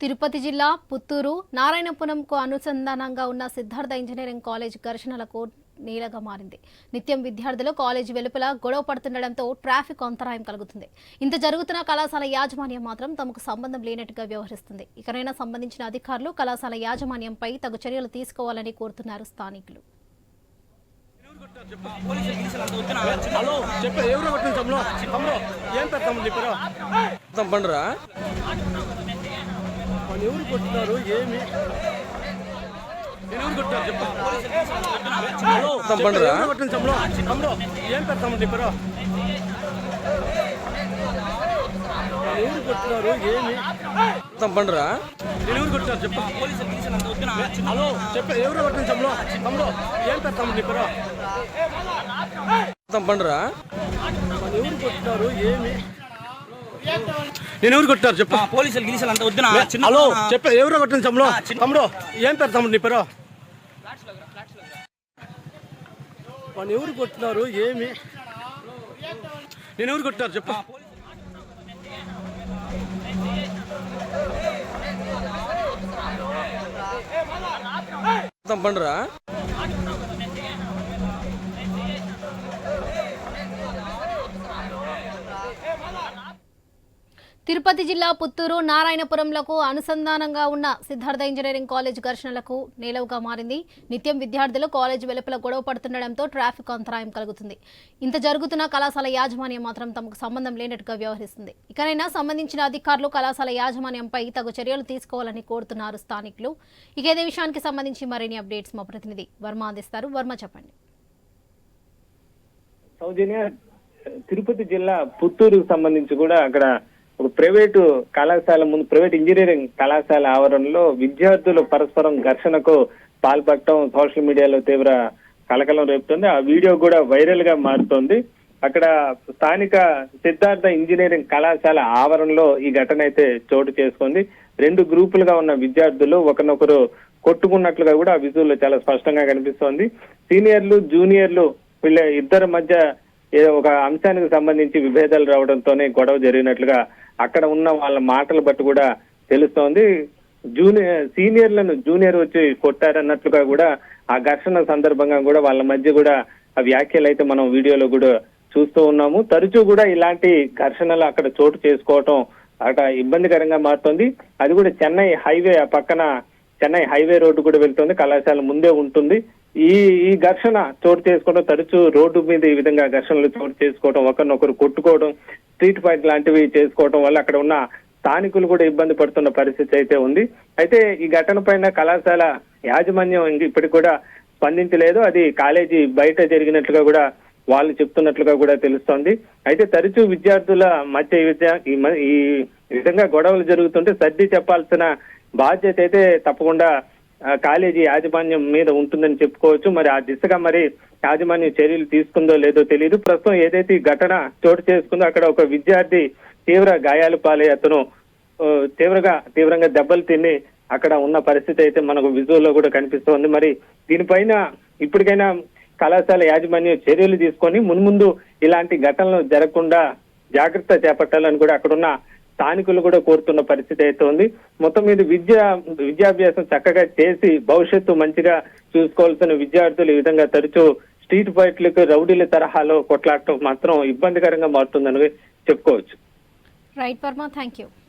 తిరుపతి జిల్లా పుత్తూరు నారాయణపురంకు అనుసంధానంగా ఉన్న సిద్ధార్థ ఇంజనీరింగ్ కాలేజ్ ఘర్షణలకు నీలగా మారింది. నిత్యం విద్యార్థులు కాలేజీ వెలుపల గొడవ పడుతుండటంతో ట్రాఫిక్ అంతరాయం కలుగుతుంది. ఇంత జరుగుతున్న కళాశాల యాజమాన్యం మాత్రం తమకు సంబంధం లేనట్టుగా వ్యవహరిస్తుంది. ఇకనైనా సంబంధించిన అధికారులు కళాశాల యాజమాన్యంపై తగు చర్యలు తీసుకోవాలని కోరుతున్నారు స్థానికులు. ఏం పేరు తమ్ముడు నీ పేరు మొత్తం పండురా వాళ్ళు ఎవరు కొట్టినారు? ఏమి? ఏం పేరు? వాళ్ళు ఎవరు కొట్టినారు? ఏమి? పండురా? ఎవరు కొట్టారు చెప్పు. హలో చెప్పు. ఎవరు కొట్టిన తమ్ముడు ఏం పేరు? మొత్తం పండురా? ఎవరు కొట్టినారు? ఏమి? నేను ఎవరు కొట్టారు చెప్పు. పోలీసులు గిలీసులు అంతా వద్దునా? చిన్న హలో చెప్పు ఎవరు కొట్టిన తమ్ముడు? తమ్ముడు ఏం పేరు తమ్ముడు నీ పేరు? వాళ్ళు ఎవరు కొట్టినారు? ఏమి? నేను ఎవరు కొట్టారు చెప్పు. పండురా తిరుపతి జిల్లా పుత్తూరు నారాయణపురంలకు అనుసంధానంగా ఉన్న సిద్ధార్థ ఇంజనీరింగ్ కాలేజ్ ఘర్షణలకు నేలవుగా మారింది. నిత్యం విద్యార్థులు కాలేజ్ వెలుపల గొడవ పడుతుండటంతో ట్రాఫిక్ అంతరాయం కలుగుతుంది. ఇంత జరుగుతున్న కళాశాల యాజమాన్యం మాత్రం తమకు సంబంధం లేనట్టుగా వ్యవహరిస్తుంది. ఇకనైనా సంబంధించిన అధికారులు కళాశాల యాజమాన్యంపై తగు చర్యలు తీసుకోవాలని కోరుతున్నారు స్థానికులు. ఇక ఇదే విషయానికి సంబంధించి మరిన్ని అప్డేట్స్ మా ప్రతినిధి వర్మ అందిస్తారు. వర్మ చెప్పండి. సౌజన్య తిరుపతి జిల్లా పుత్తూరుకు సంబంధించి కూడా అక్కడ ఒక ప్రైవేటు కళాశాల ముందు ప్రైవేట్ ఇంజనీరింగ్ కళాశాల ఆవరణలో విద్యార్థులు పరస్పరం ఘర్షణకు పాల్పడటం సోషల్ మీడియాలో తీవ్ర కలకలం రేపుతుంది. ఆ వీడియో కూడా వైరల్గా మారుతోంది. అక్కడ స్థానిక సిద్ధార్థ ఇంజనీరింగ్ కళాశాల ఆవరణలో ఈ ఘటన అయితే చోటు చేసుకుంది. రెండు గ్రూపులుగా ఉన్న విద్యార్థులు ఒకరినొకరు కొట్టుకున్నట్లుగా కూడా ఆ విజువల్లో చాలా స్పష్టంగా కనిపిస్తోంది. సీనియర్లు జూనియర్లు వీళ్ళ ఇద్దరి మధ్య ఏదో ఒక అంశానికి సంబంధించి విభేదాలు రావడంతోనే గొడవ జరిగినట్లుగా అక్కడ ఉన్న వాళ్ళ మాటలు బట్టి కూడా తెలుస్తోంది. జూనియర్ సీనియర్లను జూనియర్ వచ్చి కొట్టారన్నట్లుగా కూడా ఆ ఘర్షణ సందర్భంగా కూడా వాళ్ళ మధ్య కూడా ఆ వ్యాఖ్యలు అయితే మనం వీడియోలో కూడా చూస్తూ ఉన్నాము. తరచూ కూడా ఇలాంటి ఘర్షణలు అక్కడ చోటు చేసుకోవటం అక్కడ ఇబ్బందికరంగా మారుతోంది. అది కూడా చెన్నై హైవే ఆ పక్కన చెన్నై హైవే రోడ్డు కూడా వెళ్తుంది. కళాశాల ముందే ఉంటుంది. ఈ ఈ ఘర్షణ చోటు చేసుకోవడం తరచూ రోడ్డు మీద ఈ విధంగా ఘర్షణలు చోటు చేసుకోవడం ఒకరినొకరు కొట్టుకోవడం స్ట్రీట్ ఫైట్ లాంటివి చేసుకోవడం వల్ల అక్కడ ఉన్న స్థానికులు కూడా ఇబ్బంది పడుతున్న పరిస్థితి అయితే ఉంది. అయితే ఈ ఘటన పైన కళాశాల యాజమాన్యం ఇప్పటికి కూడా స్పందించలేదు. అది కాలేజీ బయట జరిగినట్లుగా కూడా వాళ్ళు చెప్తున్నట్లుగా కూడా తెలుస్తోంది. అయితే తరచూ విద్యార్థుల మధ్య ఈ విద్య- ఈ ఈ విధంగా గొడవలు జరుగుతుంటే సర్ది చెప్పాల్సిన బాధ్యత అయితే తప్పకుండా కాలేజీ యాజమాన్యం మీద ఉంటుందని చెప్పుకోవచ్చు. మరి ఆ దిశగా మరి యాజమాన్యం చర్యలు తీసుకుందో లేదో తెలియదు ప్రస్తుతం ఏదైతే ఈ ఘటన చోటు చేసుకుందో అక్కడ ఒక విద్యార్థి తీవ్ర గాయాలు పాలై అతను తీవ్రగా తీవ్రంగా తీవ్రంగా దెబ్బలు తిని అక్కడ ఉన్న పరిస్థితి అయితే మనకు విజువల్లో కూడా కనిపిస్తోంది. మరి దీనిపైన ఇప్పటికైనా కళాశాల యాజమాన్యం చర్యలు తీసుకొని మున్ముందు ఇలాంటి ఘటనలు జరగకుండా జాగ్రత్త చేపట్టాలని కూడా అక్కడున్న స్థానికులు కూడా కోరుతున్న పరిస్థితి అయితే ఉంది. మొత్తం మీద విద్య విద్యాభ్యాసం చక్కగా చేసి భవిష్యత్తు మంచిగా చూసుకోవాల్సిన విద్యార్థులు ఈ విధంగా తరచూ స్ట్రీట్ ఫైట్లకు రౌడీల తరహాలో కొట్లాడటం మాత్రం ఇబ్బందికరంగా మారుతుందని చెప్పుకోవచ్చు. Right Varma thank you